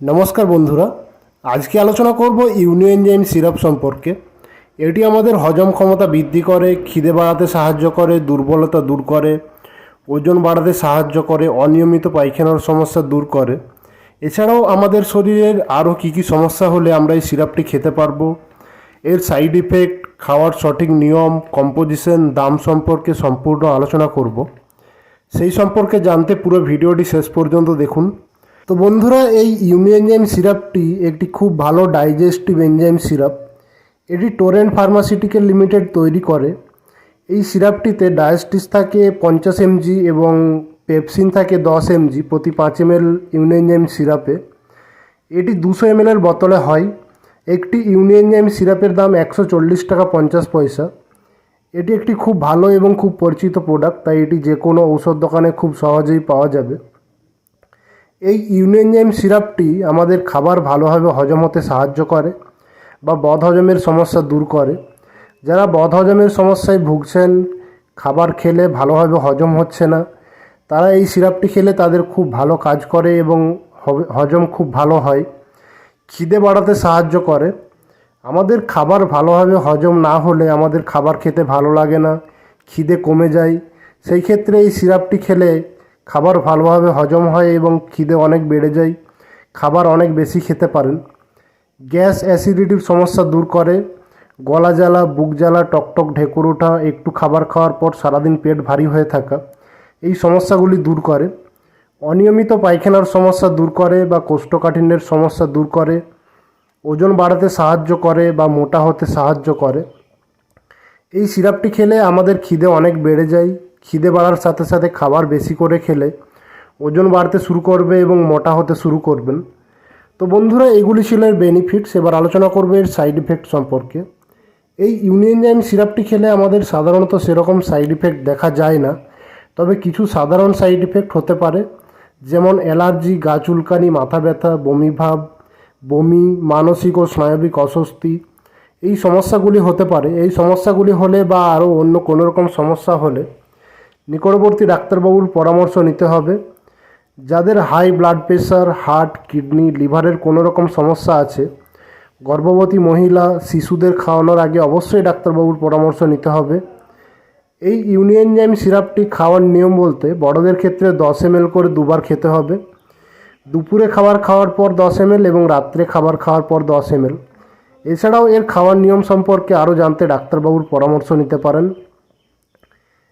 নমস্কার বন্ধুরা, আজকে আলোচনা করব ইউনিএনজাইম সিরাপ সম্পর্কে। এটি আমাদের হজম ক্ষমতা বৃদ্ধি করে, খিদে বাড়াতে সাহায্য করে, দুর্বলতা দূর করে, ওজন বাড়াতে সাহায্য করে, অনিয়মিত পায়খানার সমস্যা দূর করে। এছাড়াও আমাদের শরীরের আরও কী কী সমস্যা হলে আমরা এই সিরাপটি খেতে পারব, এর সাইড ইফেক্ট, খাওয়ার সঠিক নিয়ম, কম্পোজিশন, দাম সম্পর্কে সম্পূর্ণ আলোচনা করব। সেই সম্পর্কে জানতে পুরো ভিডিওটি শেষ পর্যন্ত দেখুন। তো বন্ধুরা, এই ইউনিএনজাইম সিরাপটি একটি খুব ভালো ডাইজেস্টিভ এনজাইম সিরাপ। এটি টোরেন্ট ফার্মাসিউটিক্যাল লিমিটেড তৈরি করে। এই সিরাপটিতে ডায়াস্টিস থাকে পঞ্চাশ এমজি এবং পেপসিন থাকে দশ এমজি প্রতি পাঁচ এমএল ইউনিএনজাইম সিরাপে। এটি দুশো এমএলের বোতলে হয়। একটি ইউনিএনজাইম সিরাপের দাম একশো চল্লিশ টাকা পঞ্চাশ পয়সা। এটি একটি খুব ভালো এবং খুব পরিচিত প্রোডাক্ট তাই এটি যে কোনো ঔষধ দোকানে খুব সহজেই পাওয়া যাবে। এই ইউনিএনজাইম সিরাপটি আমাদের খাবার ভালোভাবে হজম হতে সাহায্য করে বা বদ হজমের সমস্যা দূর করে, যারা বদহজমের সমস্যায় ভুগছেন, খাবার খেলে ভালোভাবে হজম হচ্ছে না, তারা এই সিরাপটি খেলে তাদের খুব ভালো কাজ করে এবং হজম খুব ভালো হয়, খিদে বাড়াতে সাহায্য করে। আমাদের খাবার ভালোভাবে হজম না হলে আমাদের খাবার খেতে ভালো লাগে না, খিদে কমে যায়। সেই ক্ষেত্রে এই সিরাপটি খেলে খাবার ভালোভাবে হজম হয় এবং খিদে অনেক বেড়ে যায়, খাবার অনেক বেশি খেতে পারেন। গ্যাস অ্যাসিডিটির সমস্যা দূর করে, গলা জ্বালা, বুক জ্বালা টকটক ঢেকুর ওঠা, একটু খাবার খাওয়ার পর সারাদিন পেট ভারী হয়ে থাকা, এই সমস্যাগুলি দূর করে। অনিয়মিত পায়খানার সমস্যা দূর করে বা কোষ্ঠকাঠিন্যের সমস্যা দূর করে, ওজন বাড়াতে সাহায্য করে বা মোটা হতে সাহায্য করে। এই সিরাপটি খেলে আমাদের খিদে অনেক বেড়ে যায় খিদে বাড়ার সাথে সাথে খাবার বেশি করে খেলে ওজন বাড়তে শুরু করবে এবং মোটা হতে শুরু করবেন। তো বন্ধুরা, এগুলি ছিল এর বেনিফিটস এবার আলোচনা করবে এর সাইড ইফেক্ট সম্পর্কে। এই ইউনিয়নজাইম সিরাপটি খেলে আমাদের সাধারণত সেরকম সাইড ইফেক্ট দেখা যায় না। তবে কিছু সাধারণ সাইড ইফেক্ট হতে পারে, যেমন অ্যালার্জি, গা চুলকানি, মাথা ব্যথা, বমি ভাব, বমি, মানসিক ও স্নায়বিক অস্বস্তি। এই সমস্যাগুলি হতে পারে। এই সমস্যাগুলি হলে বা আরও অন্য কোনো রকম সমস্যা হলে নিকটবর্তী ডাক্তারবাবুর পরামর্শ নিতে হবে। যাদের high blood pressure heart, kidney, লিভারের কোনো রকম সমস্যা আছে, গর্ভবতী মহিলা, শিশুদের খাওয়ানোর আগে অবশ্যই ডাক্তারবাবুর পরামর্শ নিতে হবে। এই ইউনিয়নজাইম সিরাপটি খাওয়ার নিয়ম বলতে বড়দের ক্ষেত্রে দশ এমএল করে দুবার খেতে হবে। দুপুরে খাবার খাওয়ার পর দশ এমএল এবং রাত্রে খাবার খাওয়ার পর দশ এমএল। এছাড়াও এর খাওয়ার নিয়ম সম্পর্কে আরও জানতে ডাক্তারবাবুর পরামর্শ নিতে পারেন।